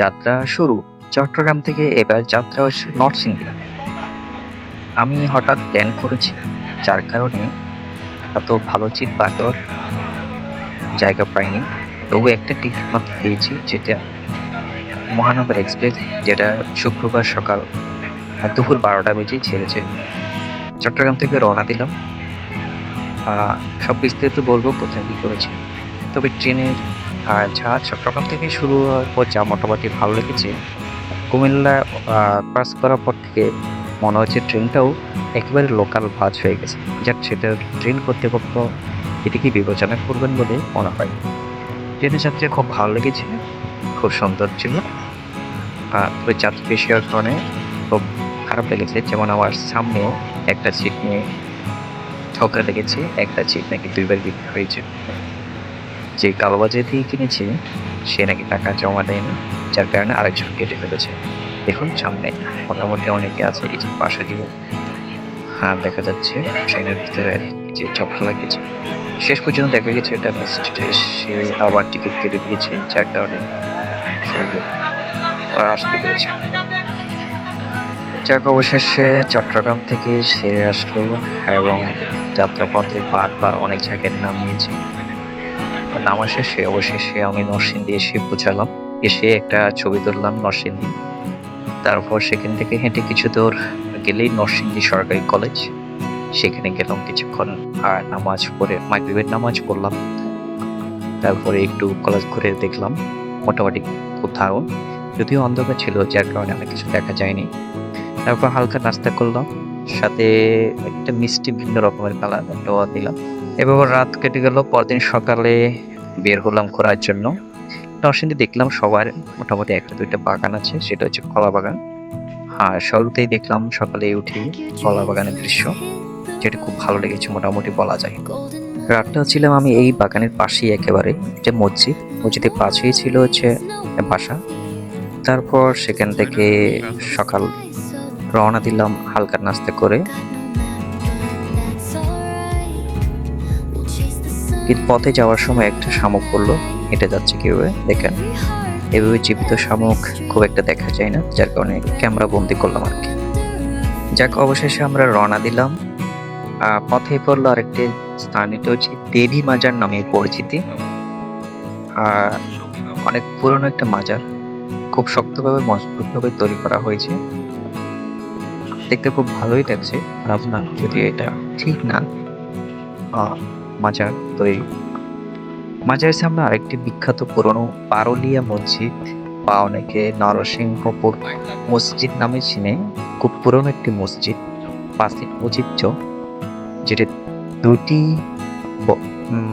যাত্রা শুরু চট্টগ্রাম থেকে এবার যাত্রা নরসিংদী আমি হঠাৎ প্ল্যান করেছি যার কারণে এত ভালো চিট পাওয়ার জায়গা পাইনি। তবু একটা টিকিট মাত্র পেয়েছি, যেটা মহানগর এক্সপ্রেস যেটা শুক্রবার সকাল দুপুর বারোটা বেজেই ছেড়েছে। চট্টগ্রাম থেকে রওনা দিলাম। সব বিস্তারিত বলব কোথায় কী করেছি। তবে ট্রেনের আর যা চট্টগ্রাম থেকে শুরু হওয়ার পর যা মোটামুটি ভালো লেগেছে, কুমিল্লা ক্রস করার পর থেকে মনে হচ্ছে ট্রেনটাও একেবারে লোকাল বাস হয়ে গেছে। যাক, সেটা ট্রেন কর্তৃপক্ষ এটিকে বিবেচনা করবেন বলে মনে হয়? ট্রেনের যাত্রী খুব ভালো লেগেছে, খুব সুন্দর ছিল। আর তবে যাত্রী বেশি হওয়ার কারণে খুব খারাপ লেগেছে, যেমন আমার সামনে একটা সিট নিয়ে ঠকা লেগেছে, একটা সিট নাকি দুইবার বিক্রি হয়েছে। যে কালোবাজার দিয়ে কিনেছে, সে নাকি টাকা জমা দেয়নি, যার কারণে আরেকজন কেটে ফেলেছে। দেখুন সামনে, মোটামুটি অনেকে আছে এই যে পাশে দিয়ে। হ্যাঁ দেখা যাচ্ছে ট্রেনের ভিতরে যে চক্র লাগিয়েছে শেষ পর্যন্ত দেখা গেছে এটা সে আবার টিকিট কেটে দিয়েছে, যার কারণে আসতে পেরেছে। যাক, অবশেষে চট্টগ্রাম থেকে সেরে আসলো এবং যাত্রাপথে বারবার অনেক জায়গায় নাম নিয়েছে নামার শেষে অবশেষে আমি নরসিংদী এসে পৌঁছালাম। এসে একটা ছবি তুললাম নরসিংদী। তারপর সেখান থেকে হেঁটে কিছু দূর গেলেই নরসিংদী সরকারি কলেজ। সেখানে গেলাম কিছুক্ষণ আর নামাজ পড়ে, মাগরিবের নামাজ পড়লাম। তারপরে একটু কলেজ ঘুরে দেখলাম, মোটামুটি দারুণ যদিও অন্ধকার ছিল, যার কারণে অনেক কিছু দেখা যায়নি। তারপর হালকা নাস্তা করলাম, সাথে একটা মিষ্টি ভিন্ন রকমের কালার দিলাম। এবার রাত কেটে গেল, পরদিন সকালে বের হলাম ঘোরার জন্য। নরসিংদী দেখলাম সবার মোটামুটি একটা দুইটা বাগান আছে, সেটা হচ্ছে কলা বাগান। আর শুরুতেই দেখলাম সকালে উঠে কলা বাগানের দৃশ্য, যেটা খুব ভালো লেগেছে মোটামুটি বলা যায়। রাতটা ছিলাম আমি এই বাগানের পাশেই একেবারে, যে মসজিদ। মসজিদের পাশেই ছিল হচ্ছে বাসা। তারপর সেখান থেকে সকাল রওনা দিলাম হালকা নাস্তা করে। কিন্তু পথে যাওয়ার সময় একটা শামুক পড়ল হেঁটে যাচ্ছে কীভাবে দেখেন। এভাবে জীবিত শামুক খুব একটা দেখা যায় না যার কারণে ক্যামেরা বন্দি করলাম আর কি। যাক অবশেষে আমরা রওনা দিলাম। পথে পড়ল আরেকটি স্থান এটা হচ্ছে দেবী মাজার নামে পরিচিতি। আর অনেক পুরনো একটা মাজার। খুব শক্তভাবে মজবুতভাবে তৈরি করা হয়েছে। দেখতে খুব ভালোই লাগছে। খারাপ না যদি এটা ঠিক না মাজার। তৈরি মাজারের সামনে আরেকটি বিখ্যাত পুরনো পারুলিয়া মসজিদ বা অনেকে নরসিংহপুর মসজিদ নামে চিনে। খুব পুরনো একটি মসজিদ পাশে ঐতিহ্য, যেটি দুটি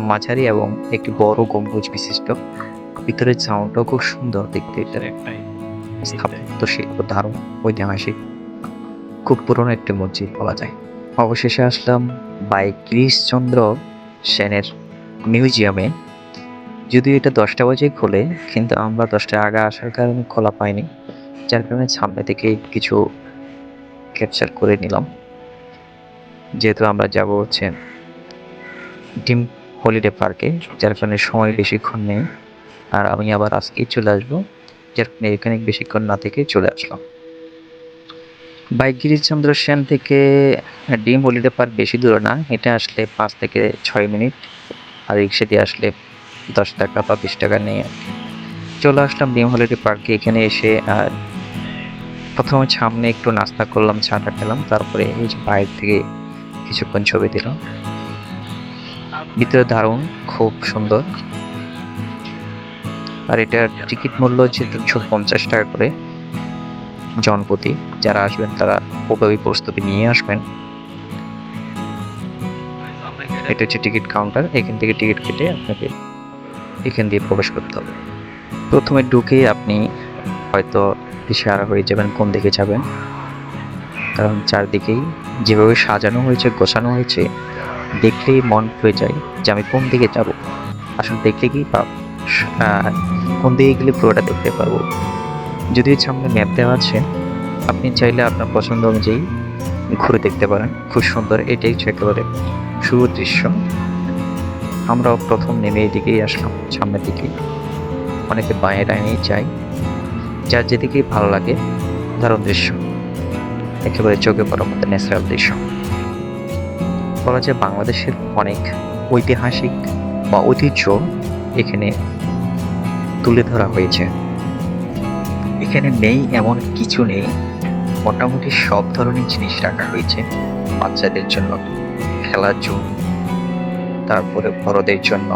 মাঝারি এবং একটি বড় গম্বুজ বিশিষ্ট। ভিতরের সাউন্ডটাও খুব সুন্দর দেখতে। এটা স্থাপত্য শিল্প, দারুণ, ঐতিহাসিক। খুব পুরনো একটি মসজিদ বলা যায়। অবশেষে আসলাম বাই গিরিশচন্দ্র সেনের মিউজিয়ামে। যদিও এটা দশটা বাজে খোলে, কিন্তু আমরা দশটা আগে আসার কারণে খোলা পাইনি। যার কারণে সামনে থেকে কিছু ক্যাপচার করে নিলাম। যেহেতু আমরা যাব হচ্ছে ডিম হলিডে পার্কে, যার কারণে সময় বেশিক্ষণ নেই। আর আমি আবার আজকেই চলে আসব, যার কারণে এখানে বেশিক্ষণ না থেকে চলে আসলাম। বাইক গিরিশচন্দ্র সেন থেকে ডিম হলিডে পার্ক বেশি দূরে না। হেঁটে আসলে পাঁচ থেকে ছয় মিনিট। আর রিক্সা দিয়ে আসলে দশ টাকা বা বিশ টাকা নেই নিয়ে চলে আসলাম ডিম হলিডে পার্কে। এখানে এসে আর প্রথমে সামনে একটু নাস্তা করলাম, চাটা খেলাম। তারপরে এই যে বাইরে থেকে কিছুক্ষণ ছবি দিলাম। ভিতরে দারুণ, খুব সুন্দর। আর এটার টিকিট মূল্য হচ্ছে তিনশো পঞ্চাশ টাকা করে। জনপ্রতি যারা আসবেন তারা ওভাবেই প্রস্তুতি নিয়ে আসবেন। এটা হচ্ছে টিকিট কাউন্টার, এখান থেকে টিকিট কেটে আপনাকে এখান দিয়ে প্রবেশ করতে হবে। প্রথমে ঢুকে আপনি হয়তো দিশেহারা হয়ে যাবেন, কোন দিকে যাবেন। কারণ চারদিকেই যেভাবে সাজানো হয়েছে, গোছানো হয়েছে, দেখলেই মন হয়ে যায় যে আমি কোন দিকে যাব। আসলে দেখলে কি কোন দিকে গেলে পুরোটা দেখতে পারব? যদি সামনে ম্যাপ দেওয়া আছে, আপনি চাইলে আপনার পছন্দ অনুযায়ী ঘুরে দেখতে পারেন। খুব সুন্দর, এটাই হচ্ছে একেবারে শুরুর দৃশ্য। আমরাও প্রথম নেমে এদিকেই আসলাম, সামনের দিকে। অনেকে বাঁয়ে ডাইনেই যাই যার যেদিকেই ভালো লাগে, দারুণ দৃশ্য। একেবারে চোখে পড়ার মতো ন্যাচারাল দৃশ্য। বলা যায় বাংলাদেশের অনেক ঐতিহাসিক বা ঐতিহ্য এখানে তুলে ধরা হয়েছে। এখানে নেই এমন কিছু নেই। মোটামুটি সব ধরনের জিনিস রাখা হয়েছে বাচ্চাদের জন্য। খেলার জন্য তারপরে বড়দের জন্য,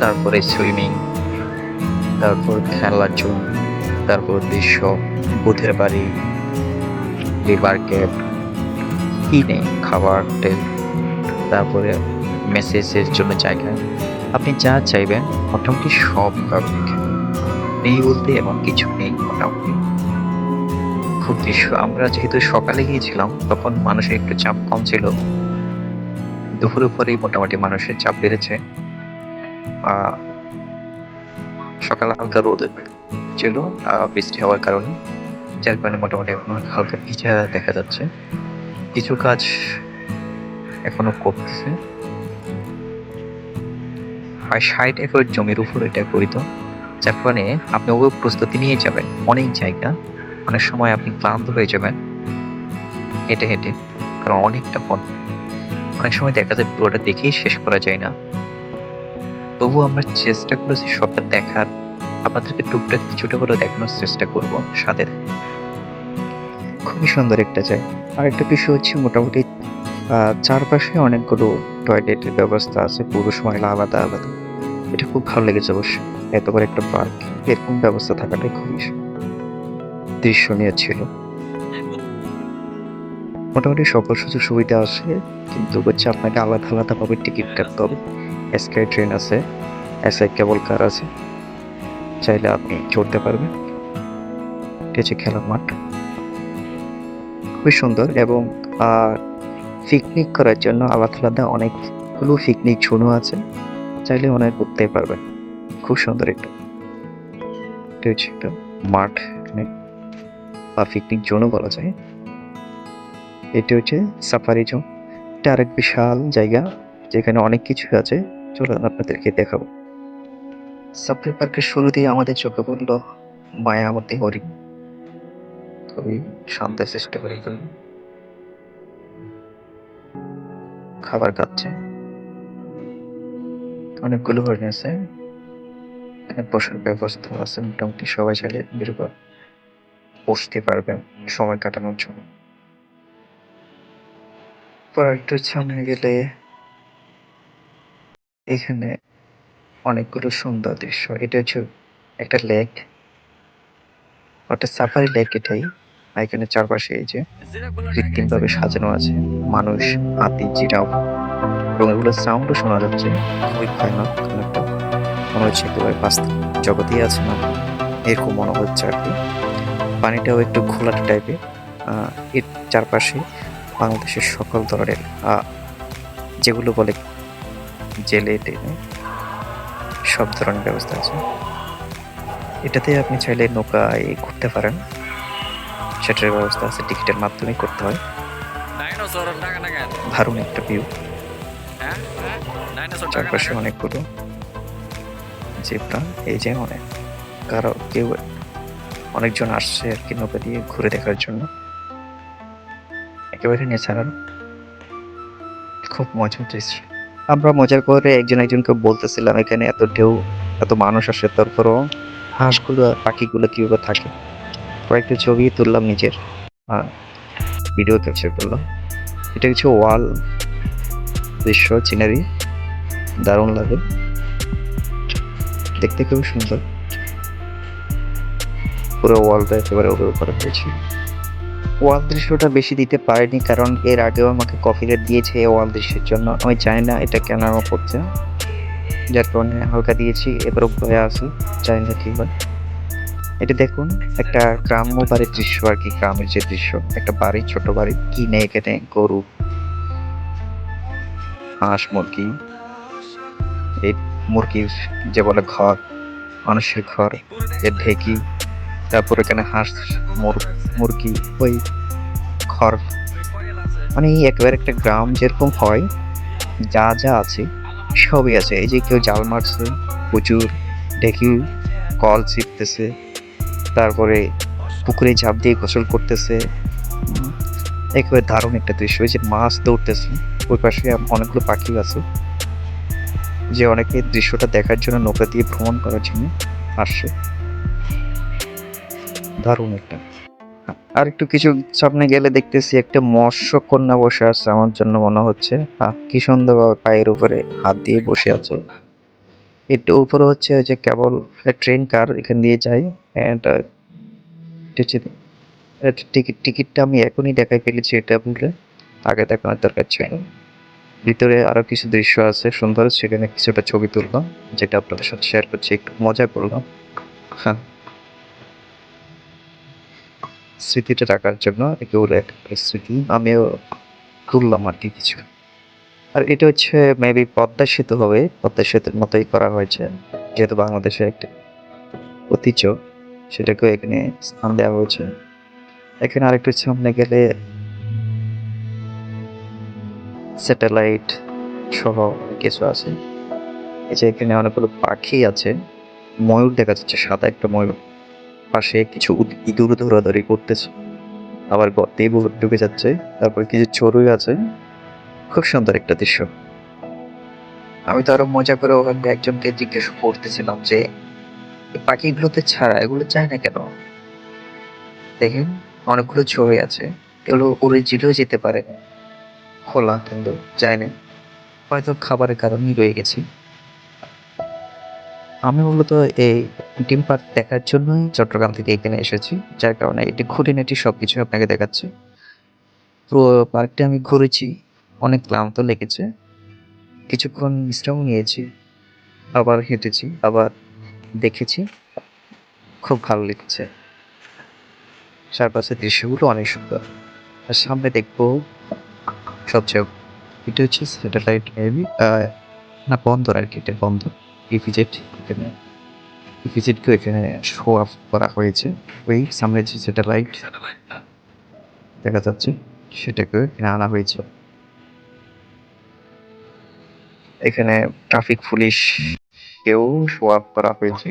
তারপরে সুইমিং, তারপর খেলার জন্য তারপর দৃশ্য বুথের বাড়ি, রিভার ক্যাপ কি নেই, খাবার হোটেল তারপরে মেসেজের জন্য জায়গা। আপনি যা চাইবেন, মোটামুটি সব পাবেন। নেই বলতে এমন কিছু নেই মোটামুটি। খুব দৃশ্য আমরা যেহেতু সকালে গিয়েছিলাম, তখন মানুষের একটু চাপ কম ছিল। দুপুরের পরেই মোটামুটি মানুষের চাপ বেড়েছে। সকালে হালকা রোদ ছিল বৃষ্টি হওয়ার কারণে। যার কারণে মোটামুটি এখন হালকা ভিজা দেখা যাচ্ছে। কিছু কাজ এখনও করতেছে। প্রায় ষাট একর জমির উপর এটা করিত যার কারণে আপনি ওই প্রস্তুতি নিয়ে যাবেন। অনেক জায়গা, অনেক সময় আপনি ক্লান্ত হয়ে যাবেন। হেঁটে হেঁটে, কারণ অনেকটা পথ। অনেক সময় দেখা যায় পুরোটা দেখেই শেষ করা যায় না। তবুও আমরা চেষ্টা করেছি সবটা দেখার। আপনাদেরকে টুকটাক কিছুটা করে দেখানোর চেষ্টা করব সাথে খুবই সুন্দর একটা জায়গা। আর একটা বিষয় হচ্ছে মোটামুটি চারপাশে অনেকগুলো টয়লেটের ব্যবস্থা আছে পুরুষ মহিলা আলাদা আলাদা। এটা খুব ভালো লেগেছে অবশ্যই। এত বড় একটা পার্ক এরকম ব্যবস্থা থাকাটাই খুবই দৃশ্যনীয় ছিল। মোটামুটি সকল সুযোগ সুবিধা আছে, কিন্তু হচ্ছে আপনাকে আলাদা আলাদা ভাবে টিকিট কাটতে হবে। স্কাই ট্রেন আছে এসআই কেবল কার আছে, চাইলে আপনি চড়তে পারবেন। এটা হচ্ছে খেলার মাঠ। খুবই সুন্দর এবং পিকনিক করার জন্য আলাদা আলাদা অনেকগুলো পিকনিক ঝুনো আছে। চাইলে অনেক ঘুরতে পারবেন খুব সুন্দর একটা। এটা হচ্ছে একটা মাঠ বা পিকনিক জোনও বলা যায়। এটা হচ্ছে সাফারি জোন এটা আরেক বিশাল জায়গা যেখানে অনেক কিছু আছে। চলুন আপনাদেরকে দেখাবো। সাফারি পার্কের শুরুতেই আমাদের চোখে পড়ল মায়ামতি হরিণ। খুবই শান্ত চেষ্টা করে খাবার খাচ্ছে। অনেকগুলো হরিণ আছে। বসার ব্যবস্থা আছে, মোটামুটি সবাই চাইলে বেরোবার বসতে পারবেন সময় কাটানোর জন্য। একটু সামনে গেলে এখানে অনেকগুলো সুন্দর দৃশ্য। এটা হচ্ছে একটা লেক একটা সাফারি লেক এটাই। এখানে চারপাশে এই যে কৃত্রিম ভাবে সাজানো আছে। মানুষ, হাতি জিরাও এবং এগুলো সাউন্ডও শোনা যাচ্ছে। খুবই ভয়ানক কোনো একটা মনে হচ্ছে একেবারে বাস্তব জগতেই আছে না। এরকম মনে হচ্ছে আর কি। পানিটাও একটু ঘোলাটে টাইপের এর চারপাশে বাংলাদেশের সকল ধরনের যেগুলো বলে জেলে টেনে সব ধরনের ব্যবস্থা আছে। এটাতে আপনি চাইলে নৌকায় ঘুরতে পারেন। সেটার ব্যবস্থা আছে টিকিটের মাধ্যমে করতে হয়। দারুণ একটা ভিউ চারপাশে অনেকগুলো জেব্রা এই যে অনেক কারও কেউ অনেকজন আসছে আর কি নৌকা দিয়ে ঘুরে দেখার জন্য। একেবারে ন্যাচারাল খুব মজা হচ্ছে আমরা মজা করে একজন একজনকে বলতেছিলাম, এখানে এত ঢেউ, এত মানুষ আসে, তারপরও হাঁসগুলো, পাখিগুলো কীভাবে থাকে? কয়েকটা ছবি তুললাম নিজের ভিডিও ক্যাপচার করলাম। এটা কিছু ওয়াল দৃশ্য সিনারি দারুণ লাগে। দেখতে খুব সুন্দর। পুরো ওয়ালটা একেবারে ওপরে করা হয়েছে। ওয়াল দৃশ্যটা বেশি দিতে পারিনি কারণ এর আগেও আমাকে কফি রেট দিয়েছে এই ওয়াল দৃশ্যের জন্য। আমি জানি না এটা কেন আমার পড়ছে যার কারণে হালকা দিয়েছি এবারও ভয়ে আসি, জানি না কি হয়। এটা দেখুন, একটা গ্রাম্য বাড়ির দৃশ্য আর কি, গ্রামের যে দৃশ্য। একটা বাড়ি, ছোট বাড়ি কি নেই এখানে গরু, হাঁস, মুরগি। এই মুরগির যে বলে ঘর, মানুষের ঘর, এর ঢেকি, তারপর এখানে হাঁস, মুর- মুরগি, ওই ঘর। মানে একেবারে একটা গ্রাম যেরকম হয়, যা যা আছে সবই আছে। এই যে কেউ জাল মারছে, প্রচুর ঢেকি, কল চিপতেছে, তারপরে পুকুরে ঝাঁপ দিয়ে গোসল করতেছে। একেবারে দারুণ একটা দৃশ্য। ওই যে মাছ দৌড়তেছে, ওই পাশে অনেকগুলো পাখি আছে। যে অনেকে দৃশ্যটা দেখার জন্য নৌকা দিয়ে ভ্রমণ করার জন্য আসছে দারুণ একটা। আর একটু কিছু সামনে গেলে দেখতেছি একটা মৎস্য কন্যা বসে আছে আমার জন্য মনে হচ্ছে। কি সুন্দরভাবে পায়ের উপরে হাত দিয়ে বসে আছে। একটু উপরে হচ্ছে যে কেবল ট্রেন কার এখান দিয়ে যায়। অ্যান্ড টিকিট টিকিটটা আমি এখনই দেখাই ফেলেছি এটা বুঝলে আগে দেখানোর দরকার ছিল। ভিতরে আরও কিছু দৃশ্য আছে সুন্দর, সেখানে কিছুটা ছবি তুললাম, যেটা আপনাদের সাথে শেয়ার করছি, একটু মজা করলাম। হ্যাঁ। স্মৃতিটা রাখার জন্য এগুলো একটা স্মৃতি, আমিও তুললাম আর কি কিছু। আর এটা হচ্ছে মেবি পদ্মা সেতু হবে, পদ্মা সেতুর মতোই করা হয়েছে, যেহেতু বাংলাদেশে একটি ঐতিহ্য, সেটাকেও এখানে স্থান দেওয়া হয়েছে। এখানে আরেকটু সামনে গেলে স্যাটেলাইট সহ কিছু আছে। এই যে এখানে অনেকগুলো পাখি আছে। ময়ূর দেখা যাচ্ছে, সাদা একটা ময়ূর। পাশে কিছু ইঁদুর দৌড়াদৌড়ি করতেছে। আবার গর্তে ঢুকে যাচ্ছে। তারপর কিছু চড়ুই আছে। খুব সুন্দর একটা দৃশ্য। আমি তো আরও মজা করে ওখানে একজনকে জিজ্ঞেস করতেছিলাম যে পাখিগুলোতে ছাড়া এগুলো চায় না কেন? দেখেন, অনেকগুলো চড়ুই আছে। এগুলো উড়ে জিলেও যেতে পারে খোলা কিন্তু যায় না হয়তো খাবারের কারণেই রয়ে গেছি। আমি মূলত এই ডিম পার্ক দেখার জন্যই চট্টগ্রাম থেকে এখানে এসেছি, যার কারণে এটি খুঁটিনাটি সব কিছু আপনাকে দেখাচ্ছি। পুরো পার্কটা আমি ঘুরেছি, অনেক ক্লান্ত লেগেছে। কিছুক্ষণ বিশ্রাম নিয়েছি, আবার হেঁটেছি, আবার দেখেছি, খুব ভালো লেগেছে। চারপাশের দৃশ্যগুলো অনেক সুন্দর। আর সামনে দেখব সবচেয়ে এটা হচ্ছে স্যাটেলাইট মেবি না বন্ধ আর কি, এটা বন্ধ ইপিজেড এখানে ইপিজেডকেও এখানে শো অফ করা হয়েছে। ওই সামনে যে স্যাটেলাইট দেখা যাচ্ছে সেটাকে এখানে আনা হয়েছে। এখানে ট্রাফিক পুলিশ কেউ শো অফ করা হয়েছে।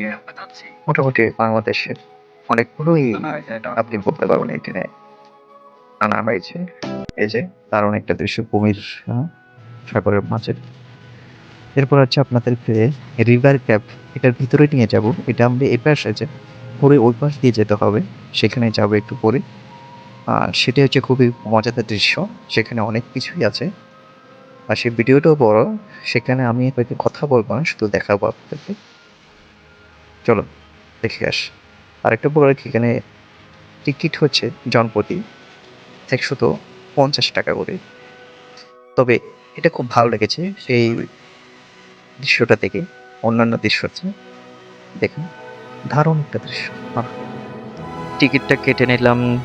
মোটামুটি বাংলাদেশের অনেকগুলোই আপনি বলতে পারবেন এখানে আনা হয়েছে। এই যে দারুণ একটা দৃশ্য, কুমির সাগরের মাঝের। এরপর হচ্ছে আপনাদেরকে রিভার ক্যাব। এটার ভিতরে নিয়ে যাব। এটা আমরা এই পাশ আছে, পরে ওই পাশ দিয়ে যেতে হবে। সেখানে যাব একটু পরে। আর সেটা হচ্ছে খুবই মজাদার দৃশ্য। সেখানে অনেক কিছুই আছে। আর সেই ভিডিওটাও বড়। সেখানে আমি হয়তো কথা বলব না, শুধু দেখাবো আপনাদেরকে। চলো, দেখে আস। আর আরেকটা বড় এখানে টিকিট হচ্ছে জনপ্রতি একশত পঞ্চাশ টাকা করে। তবে এটা খুব ভালো লেগেছে সেই দৃশ্যটা থেকে অন্যান্য দৃশ্য হচ্ছে দেখুন, দারুণ একটা দৃশ্য। টিকিটটা কেটে নিলাম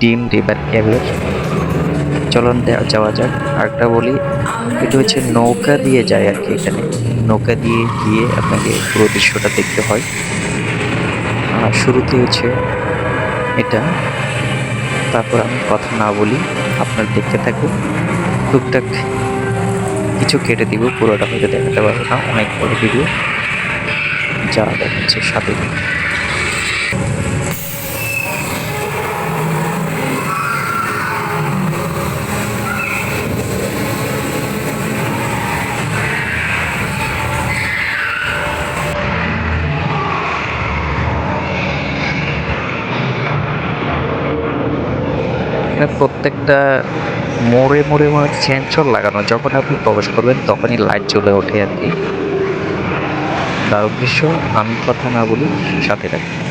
ডিম রিভার ক্যাবের। চলন দেওয়া যাওয়া যাক। আরেকটা বলি, এটা হচ্ছে নৌকা দিয়ে যায় আর কি এখানে। নৌকা দিয়ে গিয়ে আপনাকে পুরো দৃশ্যটা দেখতে হয়। আর শুরুতে হচ্ছে এটা। তারপর আমি কথা না বলি। আপনার দেখতে থাকুন। টুকটাক কিছু কেটে দিব, পুরোটা হয়তো দেখাতে পারব না। অনেক বড় ভিডিও যা দেখাচ্ছে সাথে। প্রত্যেকটা মোড়ে মোড়ে মোড়ে সেন্সর লাগানো। যখন আপনি প্রবেশ করবেন, তখনই লাইট চলে ওঠে আর কি। দারুণ দৃশ্য আমি কথা না বলি সাথে রাখি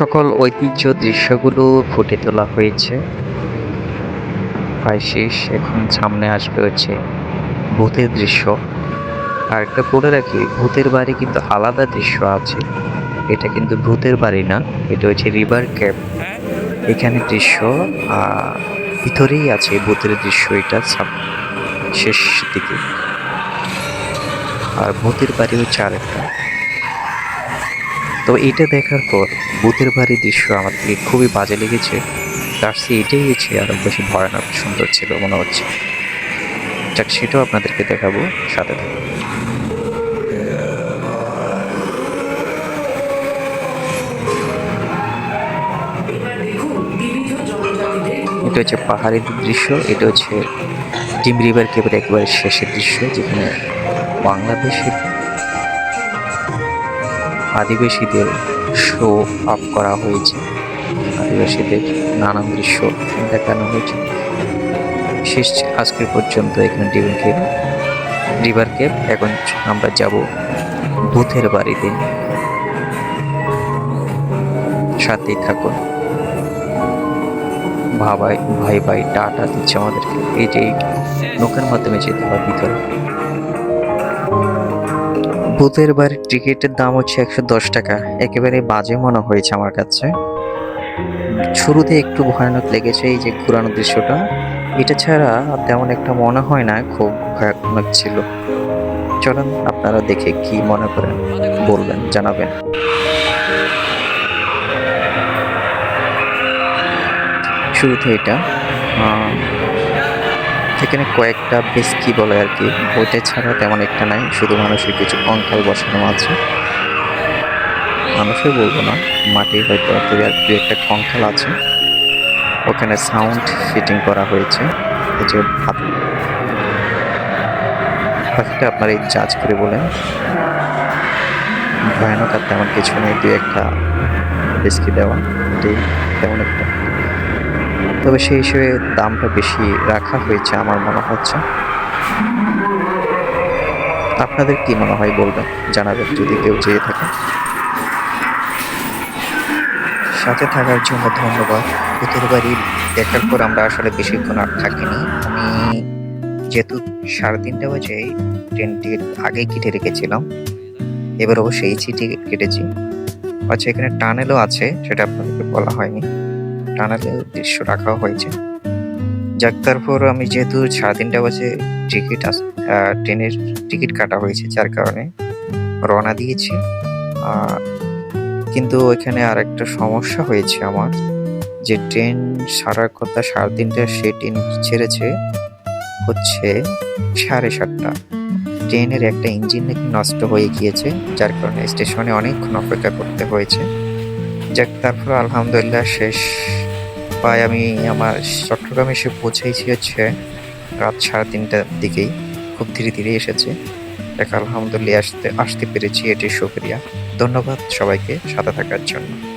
সকল ঐতিহ্য দৃশ্যগুলো ফুটে তোলা হয়েছে। প্রায় শেষ, এখন সামনে আসবে হচ্ছে ভূতের দৃশ্য। আর একটা বলে রাখি, ভূতের বাড়ি কিন্তু আলাদা দৃশ্য আছে। এটা কিন্তু ভূতের বাড়ি না, এটা হচ্ছে রিভার ক্যাপ এখানে দৃশ্য ভিতরেই আছে ভূতের দৃশ্য এটা শেষ দিকে। আর ভূতের বাড়ি হচ্ছে আরেকটা। তো এটা দেখার পর ভূতের বাড়ির দৃশ্য আমার থেকে খুবই বাজে লেগেছে তার সে এটাই হচ্ছে আরও বেশি ভয়ানক, সুন্দর ছিল মনে হচ্ছে যাক, সেটাও আপনাদেরকে দেখাবো সাথে থাকুন। এটা হচ্ছে পাহাড়ি দৃশ্য, এটা হচ্ছে ডিম রিভার কেবের একেবারে শেষের দৃশ্য, যেখানে বাংলাদেশের আদিবাসীদের শো আপ করা হয়েছে। আদিবাসীদের নানান দৃশ্য দেখানো হয়েছে। শেষ আজকের পর্যন্ত এখানে কেব রিভার কেব এখন আমরা যাব ভূতের বাড়িতে। সাথেই থাকুন। ভাই ভাই ভাই, টাটা দিচ্ছে আমাদেরকে। এই যে নৌকার মাধ্যমে যেতে হয় ভিতরে। ভূতের বাড়ির টিকিটের দাম হচ্ছে একশো দশ টাকা। একেবারে বাজে মনে হয়েছে আমার কাছে। শুরুতে একটু ভয়ানক লেগেছে এই যে ঘুরানো দৃশ্যটা। এটা ছাড়া তেমন একটা মনে হয় না, খুব ভয়ানক ছিল। চলুন আপনারা দেখে কি মনে করেন, বলবেন, জানাবেন। শুরুতে এটা এখানে কয়েকটা বেশ কি বলে আর কি ওইটা ছাড়া তেমন একটা নাই, শুধু মানুষের কিছু কঙ্কাল বসানো আছে। মানুষের বলব না মাটি হয়তো দু এক দু একটা কঙ্কাল আছে। ওখানে সাউন্ড ফিটিং করা হয়েছে। এই ভাত বাকিটা আপনারা এই জাজ করে বলেন। ভয়ানক আর তেমন কিছু নেই দু একটা বিস্কি দেওয়া। তেমন একটা। তবে সেই হিসেবে দামটা বেশি রাখা হয়েছে আমার মনে হচ্ছে। আপনাদের কি মনে হয় বলবেন? জানাবেন যদি কেউ যেয়ে থাকে। সাথে থাকার জন্য ধন্যবাদ। ভূতের বাড়ি দেখার পর আমরা আসলে বেশিক্ষণ আর থাকিনি। আমি যেহেতু সাড়ে তিনটা বাজে ট্রেন টিকিট আগেই কেটে রেখেছিলাম, এবার অবশ্যই এসি টিকিট কেটেছি। আচ্ছা এখানে টানেলও আছে, সেটা আপনাদেরকে বলা হয়নি। টানেলের দৃশ্য রাখা হয়েছে। যাক তারপর আমি যেহেতু সাড়ে তিনটা বাজে টিকিট ট্রেনের টিকিট কাটা হয়েছে, যার কারণে রওনা দিয়েছি। কিন্তু ওইখানে আর একটা সমস্যা হয়েছে আমার, যে ট্রেন সারার কথা সাড়ে তিনটা সে ট্রেন ছেড়েছে, হচ্ছে সাড়ে সাতটা। ট্রেনের একটা ইঞ্জিন নাকি নষ্ট হয়ে গিয়েছে, যার কারণে স্টেশনে অনেকক্ষণ অপেক্ষা করতে হয়েছে। যাক, তারপর আলহামদুলিল্লাহ শেষ প্রায় আমি আমার চট্টগ্রামে এসে পৌঁছেছি হচ্ছে রাত সাড়ে তিনটার দিকেই। খুব ধীরে ধীরে এসেছে। এক আলহামদুলিল্লাহ, আসতে আসতে পেরেছি এটি সুক্রিয়া। ধন্যবাদ সবাইকে সাথে থাকার জন্য।